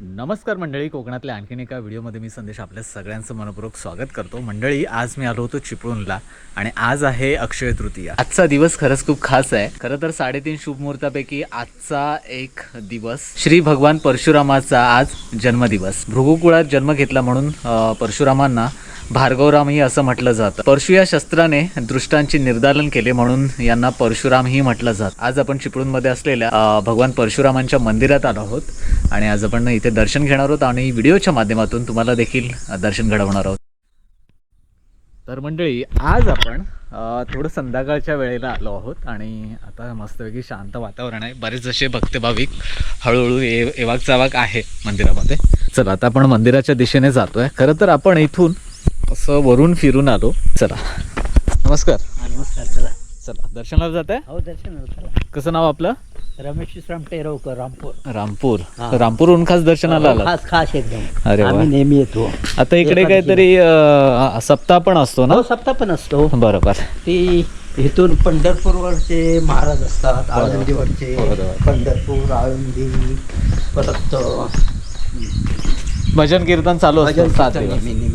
नमस्कार मंडळी कोकणातल्या आणखीन एका व्हिडिओमध्ये मी संदेश आपल्या सगळ्यांचं मनपूर्वक स्वागत करतो. मंडळी आज मी आलो होतो चिपळूणला आणि आज आहे अक्षय तृतीया. आजचा दिवस खरंच खूप खास आहे. खरं तर साडेतीन शुभमुहूर्तापैकी आजचा एक दिवस श्री भगवान परशुरामाचा आज जन्मदिवस. भृगुकुळात जन्म घेतला म्हणून परशुरामांना भार्गवरामही असं म्हटलं जातं. परशु या शस्त्राने दृष्टांची निर्दालन केले म्हणून यांना परशुरामही म्हटलं जातं. आज आपण चिपळूणमध्ये असलेल्या भगवान परशुरामांच्या मंदिरात आलो आहोत आणि आज आपण इथे दर्शन घेणार आहोत आणि व्हिडिओच्या माध्यमातून तुम्हाला देखील दर्शन घडवणार आहोत. तर मंडळी आज आपण थोडं संध्याकाळच्या वेळेला आलो आहोत आणि आता मस्तपैकी शांत वातावरण आहे. बरेच असे भक्त भाविक हळूहळू ये येवाक चावाक आहे मंदिरामध्ये. चला आता आपण मंदिराच्या दिशेने जातोय. खरं तर आपण इथून असं वरून फिरून आलो. चला. नमस्कार. नमस्कार चला. चला. दर्शनाला जात आहे? हो दर्शन चला. कसं नाव आपलं? रमेश विश्राम टेरवकर रामपूर. रामपूर. रामपूरहून खास दर्शनाला आला खास खास एकदम. अरे वा. आम्ही नेहमी येतो. आता इकडे काहीतरी अ, सप्ताह पण असतो ना? हो सप्ताह पण असतो. बरोबर. ती इथून पंढरपूरवरचे महाराज असतात आळंदीवरचे बरोबर. पंढरपूर आळंदी परत अ, भजन कीर्तन चालू असतं भजन सात कीर्तन दिवस. नेहमी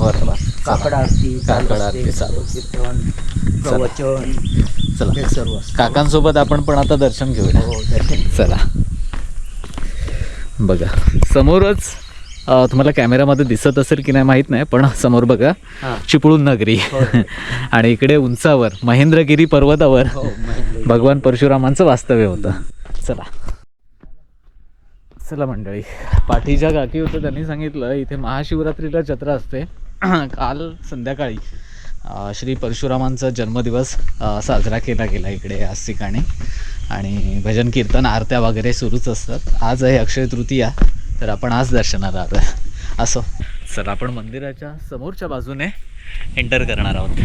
नेहमी सात दिवस बरोबर काकड आरती चालू. काकड असते, आरती चालू. कीर्तन प्रवचन चला. हे सर्व असतं. काकांसोबत आपण पण आता दर्शन घेऊया. हो दर्शन. चला. बघा समोरच तुम्हाला कॅमेरामध्ये दिसत असेल की नाही माहीत नाही पण समोर बघा चिपळूण नगरी. हो. आणि इकडे उंचावर महेंद्रगिरी पर्वतावर हो. भगवान परशुरामांचं वास्तव्य होतं. चला. चला मंडळी पाठीच्या काकी होतं त्यांनी सांगितलं इथे महाशिवरात्रीला जत्रा असते. काल संध्याकाळी श्री परशुरामांचा जन्मदिवस साजरा केला गेला इकडे आज ठिकाणी. आणि भजन कीर्तन आरत्या वगैरे सुरूच असतात. आज आहे अक्षय तृतीया तर आपण आज दर्शनाला आलो असो. चला आपण मंदिराच्या समोरच्या बाजूने एंटर करणार आहोत.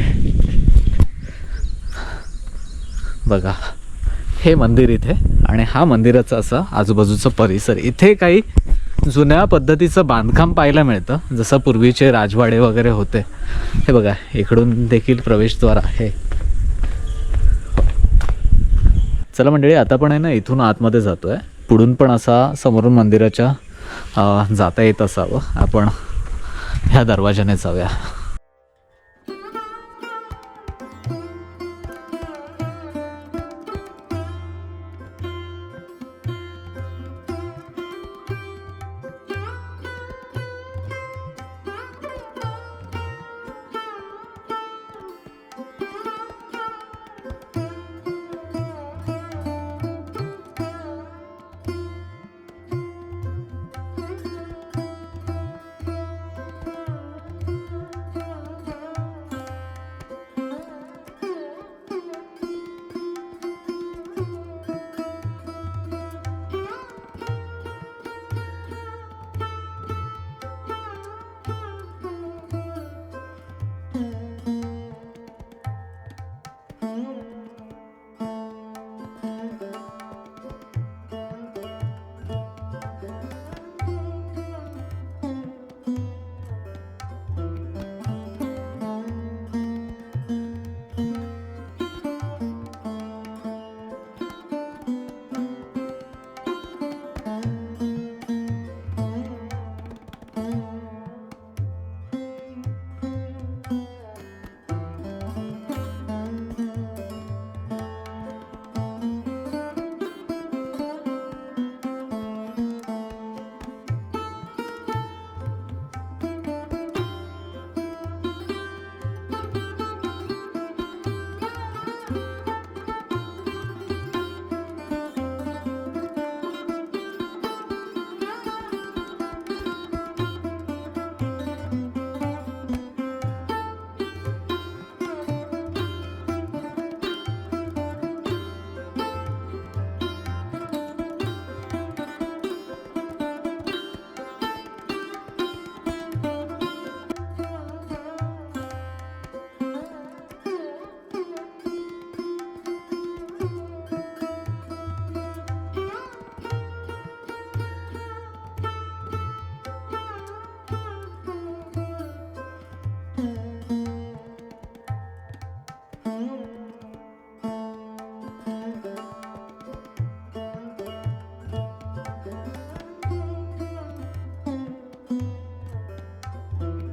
बघा हे मंदिर इथे आणि हा मंदिराचा असा आजूबाजूचा परिसर. इथे काही जुन्या पद्धतीचं बांधकाम पाहायला मिळतं. जसं पूर्वीचे राजवाडे वगैरे होते. हे बघा इकडून देखील प्रवेशद्वार आहे. चला मंडळी आता पण आहे ना इथून आतमध्ये जातो आहे पुढून पण असा समोरून मंदिराच्या जाता येत असावं. आपण ह्या दरवाजाने जाऊया.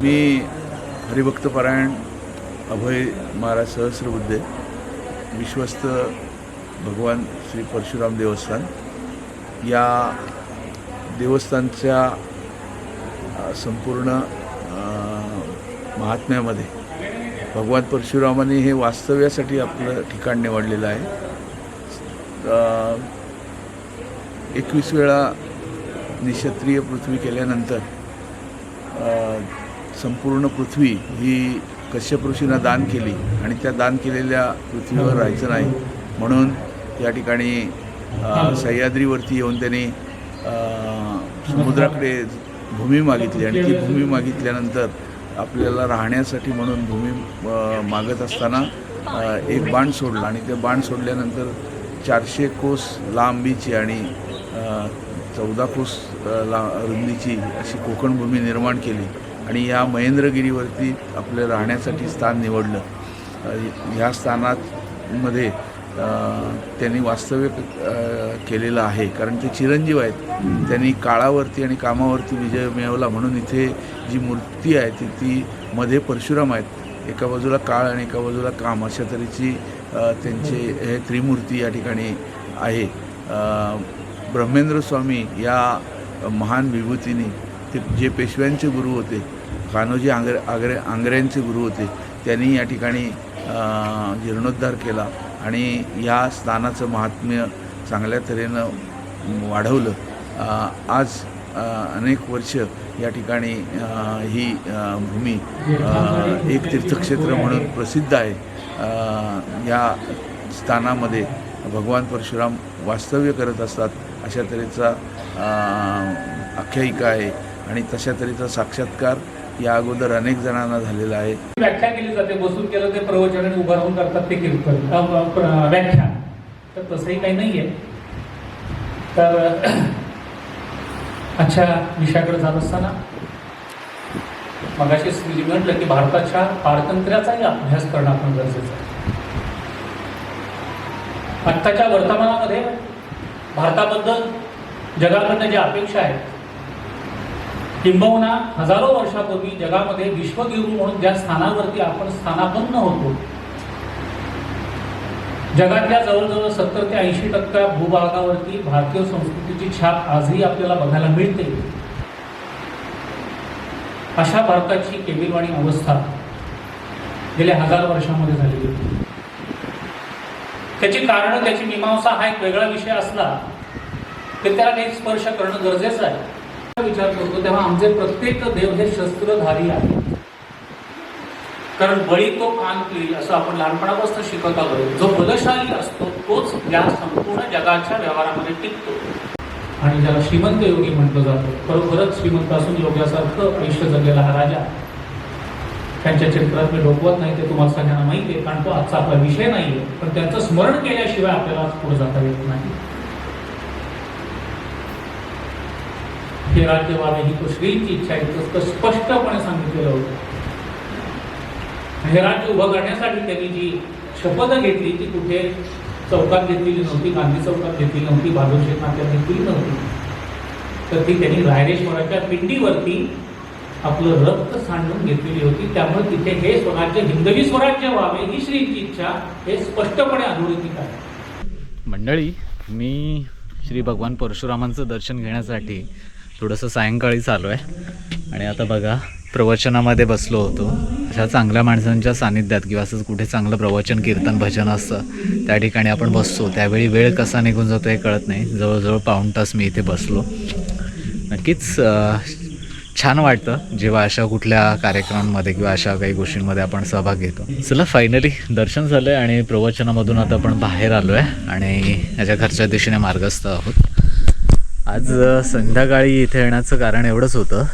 मी हरिभक्तपरायण अभय महाराज सहस्रबुद्धे विश्वस्त भगवान श्री परशुराम देवस्थान. या देवस्थानच्या संपूर्ण महात्म्यामध्ये भगवान परशुरामाने हे वास्तव्यासाठी आपलं ठिकाण निवडलेलं आहे. एकवीस वेळा निक्षत्रिय पृथ्वी केल्यानंतर संपूर्ण पृथ्वी ही कश्यप ऋषींना दान केली आणि त्या दान केलेल्या पृथ्वीवर राहायचं नाही. म्हणून या ठिकाणी सह्याद्रीवरती येऊन त्यांनी समुद्राकडे भूमी मागितली आणि ती भूमी मागितल्यानंतर आपल्याला राहण्यासाठी म्हणून भूमी मागत असताना एक बाण सोडला आणि ते बाण सोडल्यानंतर चारशे कोस लांबीची आणि चौदा कोस ला रुंदीची अशी कोकण भूमी निर्माण केली आणि या महेंद्रगिरीवरती आपलं राहण्यासाठी स्थान निवडलं. ह्या स्थानामध्ये त्यांनी वास्तव्य केलेलं आहे. कारण ते चिरंजीव आहेत. त्यांनी काळावरती आणि कामावरती विजय मिळवला म्हणून इथे जी मूर्ती आहे ती ती मध्ये परशुराम आहेत. एका बाजूला काळ आणि एका बाजूला काम अशा तऱ्हेची त्यांचे हे त्रिमूर्ती या ठिकाणी आहे. ब्रह्मेंद्र स्वामी या महान विभूतीने ते जे पेशव्यांचे गुरु होते कान्होजी आंग्रे आग्रे आंग्र्यांचे गुरु होते त्यांनी या ठिकाणी जीर्णोद्धार केला आणि या स्थानाचं महात्म्य चांगल्या तऱ्हेनं वाढवलं. आज अनेक वर्ष या ठिकाणी ही भूमी एक तीर्थक्षेत्र म्हणून प्रसिद्ध आहे. या स्थानामध्ये भगवान परशुराम वास्तव्य करत असतात अशा तऱ्हेचा आख्यायिका आहे. आणि तशा तऱ्हेचा साक्षात्कार या अगोदर अनेक जणांना झालेला आहे. व्याख्या केली जाते बसून केलं ते प्रवचन आणि उभा राहून करतात ते कीर्तन व्याख्या तर तसंही काही नाही आहे तर अच्छा विषयाकडे जात असताना मगाशी श्रीजी म्हटलं की भारताच्या पारतंत्र्याचाही अभ्यास करणं आपण गरजेचं आहे. आत्ताच्या वर्तमानामध्ये भारताबद्दल जगाकडनं ज्या अपेक्षा आहेत किंबहुना हजारो वर्षापूर्वी जगामध्ये विश्वगुरु म्हणून ज्या स्थानावरती आपण स्थानापन्न होतो जगातल्या जवळजवळ सत्तर ते ऐंशी टक्का भूभागावरती भारतीय संस्कृतीची छाप आजही आपल्याला बघायला मिळते. अशा भारताची केविलवाणी अवस्था गेल्या हजार वर्षामध्ये झालेली होती. त्याची कारणं त्याची मीमांसा हा एक वेगळा विषय असला ते त्याला नेहमी स्पर्श करणं गरजेचं आहे. विचार करतो तेव्हा आमचे प्रत्येक देव हे शस्त्रधारी आहेत. कारण बळी तो कान पिळी असं आपण लहानपणापासून शिकत आलो जो बलशाली असतो तोच या संपूर्ण जगाच्या व्यवहारामध्ये टिकतो. आणि ज्याला श्रीमंत योगी म्हटलं जातं खरोखरच श्रीमंत असून योग्यासारखं आयुष्य जगलेला हा राजा त्यांच्या चित्रात मी डोकवत नाही ते तुम्हाला सगळ्यांना माहिती आहे कारण तो आजचा आपला विषय नाही आहे पण त्यांचं स्मरण केल्याशिवाय आपल्याला पुढे जाता येत नाही. हे राज्य ही तो श्रींची इच्छा आहे इतकं स्पष्टपणे सांगितलेलं होतं. हे राज्य उभं करण्यासाठी त्यांनी जी शपथ घेतली ती कुठे चौकात घेतलेली नव्हती गांधी चौकात घेतली नव्हती बाजूशेठ नाक्यात घेतली नव्हती. तर ती त्यांनी रायरेश्वराच्या पिंडीवरती आपलं रक्त सांडून घेतलेली होती. त्यामुळे तिथे हे स्वराज्य हिंदवी स्वराज्य व्हावे ही श्रींची इच्छा हे स्पष्टपणे अधोरेखित आहे. मंडळी मी श्री भगवान परशुरामांचं दर्शन घेण्यासाठी थोडंसं सायंकाळी चालू आहे. आणि आता बघा प्रवचनामध्ये बसलो होतो. अशा चांगल्या माणसांच्या सानिध्यात किंवा असंच कुठे चांगलं प्रवचन कीर्तन भजन असतं त्या ठिकाणी आपण बसतो. त्यावेळी वेळ कसा निघून जातो हे कळत नाही. जवळजवळ पाऊण तास मी इथे बसलो. नक्कीच छान वाटतं जेव्हा अशा कुठल्या कार्यक्रमांमध्ये किंवा अशा काही गोष्टींमध्ये आपण सहभाग घेतो. चला फायनली दर्शन झालं आहे आणि प्रवचनामधून आता आपण बाहेर आलो आहे आणि याच्या घरच्या दिशेने मार्गस्थ आहोत. आज संध्याकाळी इथे येण्याचं कारण एवढंच होतं.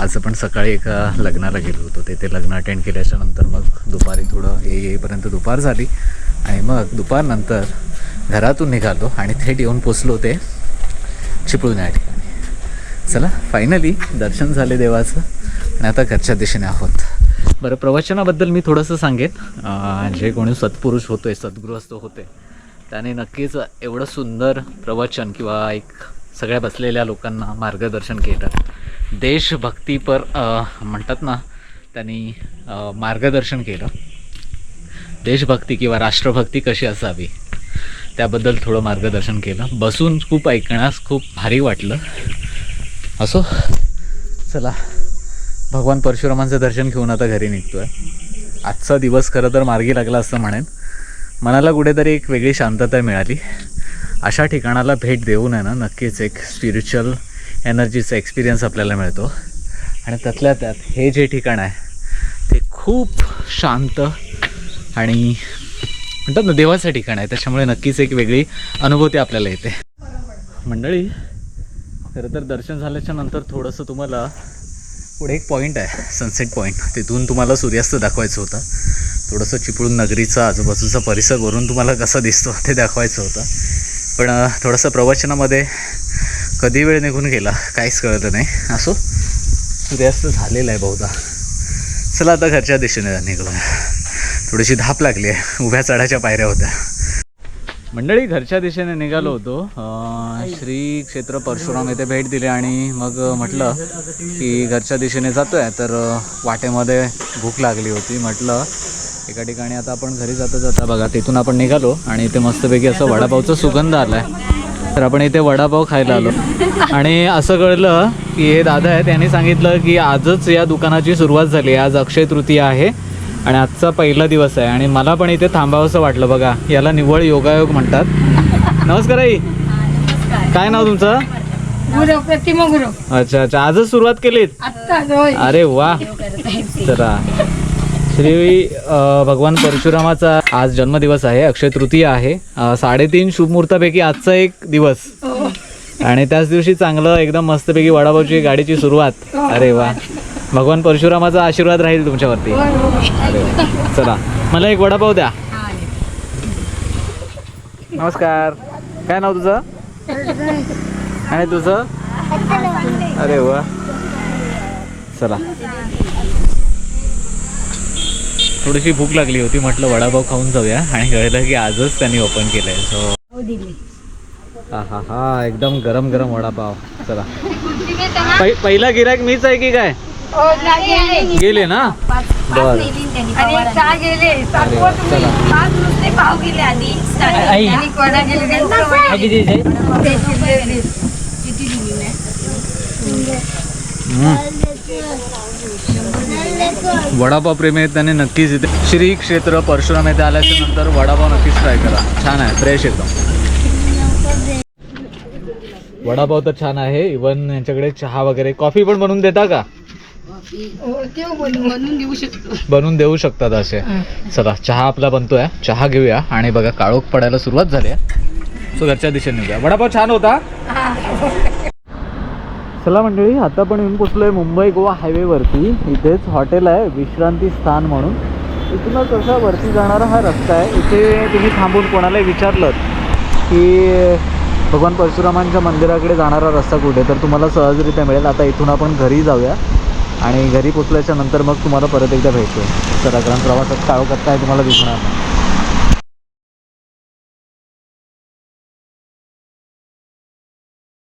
आज आपण सकाळी एका लग्नाला गेलो होतो. तेथे लग्न अटेंड केल्याच्यानंतर मग दुपारी थोडं ये येईपर्यंत दुपार झाली. आणि मग दुपारनंतर घरातून निघालो आणि थेट येऊन पोचलो ते चिपळून या ठिकाणी. चला फायनली दर्शन झाले देवाचं आणि आता घरच्या दिशेने आहोत. बरं प्रवचनाबद्दल मी थोडंसं सांगेन. जे कोणी सत्पुरुष होतोय सद्गृहस्थ होते त्याने नक्कीच एवढं सुंदर प्रवचन किंवा एक सगळ्या बसलेल्या लोकांना मार्गदर्शन केलं. देशभक्तीपर म्हणतात ना त्यांनी मार्गदर्शन केलं. देशभक्ती किंवा राष्ट्रभक्ती कशी असावी त्याबद्दल थोडं मार्गदर्शन केलं. बसून खूप ऐकण्यास खूप भारी वाटलं. असो चला. भगवान परशुरामांचं दर्शन घेऊन आता घरी निघतोय. आजचा दिवस खरं तर मार्गी लागला असं म्हणेन. मनाला कुठेतरी एक वेगळी शांतता मिळाली. अशा ठिकाणाला भेट देऊन आहे ना नक्कीच एक स्पिरिच्युअल एनर्जीचा एक्सपिरियन्स आपल्याला मिळतो. आणि त्यातल्या त्यात हे जे ठिकाण आहे ते खूप शांत आणि म्हणतात ना देवाचं ठिकाण आहे. त्याच्यामुळे नक्कीच एक वेगळी अनुभूती आपल्याला येते. मंडळी खरं तर दर्शन झाल्याच्यानंतर थोडंसं तुम्हाला पुढे एक पॉईंट आहे सनसेट पॉईंट तिथून तुम्हाला सूर्यास्त दाखवायचं होतं. थोडंसं चिपळूण नगरीचा आजूबाजूचा परिसर वरून तुम्हाला कसा दिसतो ते दाखवायचं होतं. पण थोडंसं प्रवचनामध्ये कधी वेळ निघून गेला काहीच कळलं नाही. असो सूर्यास्त झालेला आहे बहुधा. चला आता घरच्या दिशेने निघलो थोडीशी धाप लागली आहे उभ्या चढाच्या पायऱ्या होत्या. मंडळी घरच्या दिशेने निघालो होतो. श्री क्षेत्र परशुराम येथे भेट दिली आणि मग म्हटलं की घरच्या दिशेने जातोय तर वाटेमध्ये भूक लागली होती. म्हटलं एका ठिकाणी आता आपण घरी जाता जाता बघा तिथून आपण निघालो आणि इथे मस्तपैकी असं वडापावचा सुगंध आलाय. तर आपण इथे वडापाव खायला आलो. आणि असं कळलं की हे दादा आहेत त्यांनी सांगितलं की आजच या दुकानाची सुरुवात झाली आज अक्षय तृतीया आहे आणि आजचा पहिला दिवस आहे. आणि मला पण इथे थांबावंसं वाटलं बघा. याला निव्वळ योगायोग म्हणतात. नमस्कार आई. काय नाव तुमचं? अच्छा अच्छा. आजच सुरुवात केलीत? अरे वा. चला. श्री भगवान परशुरामाचा आज जन्मदिवस आहे अक्षय तृतीया आहे. साडेतीन शुभमुहूर्तापैकी आजचा एक दिवस. हो. आणि त्याच दिवशी चांगलं एकदम मस्तपैकी वडापावची गाडीची सुरुवात. अरे वा. भगवान परशुरामाचा आशीर्वाद राहील तुमच्यावरती. अरे वा. चला. मला एक वडापाव द्या. नमस्कार. काय नाव तुझं? आणि तुझं? अरे वा. चला. थोडीशी भूक लागली होती म्हटलं वडापाव खाऊन जाऊया आणि कळलं की आजच त्यांनी ओपन केलंय. सो हा हा हा एकदम गरम गरम वडापाव. चला. पहि- पहिला गिरायक मीच आहे की काय? हो, गेले. गेले ना? बर. चला पाच नुसते पाव गेले आधी आणि कोणा गेले हम्म. वडापाव प्रेमी आहेत त्याने नक्कीच इथे. श्री क्षेत्र परशुराम येथे आल्याच्यानंतर वडापाव नक्कीच ट्राय करा. छान आहे फ्रेश एकदम. वडापाव तर छान आहे इवन यांच्याकडे चहा वगैरे कॉफी पण बनवून देता का? बनवून देऊ शकतात असे. चला चहा आपला बनतोय. चहा घेऊया आणि बघा काळोख पडायला सुरुवात झाली आहे. सो घरच्या दिशेने निघूया. वडापाव छान होता? चला मंडळी आता पण येऊन पोचलो आहे मुंबई गोवा हायवेवरती. इथेच हॉटेल आहे विश्रांती स्थान म्हणून. इथूनच असा वरती जाणारा हा रस्ता आहे इथे तुम्ही थांबून कोणालाही विचारलं की भगवान परशुरामांच्या मंदिराकडे जाणारा रस्ता कुठे तर तुम्हाला सहजरित्या मिळेल. आता इथून आपण घरी जाऊया. आणि घरी पोचल्याच्या नंतर मग तुम्हाला परत एकदा भेटतो चला कारण प्रवासात काळोखात काय तुम्हाला दिसणार नाही.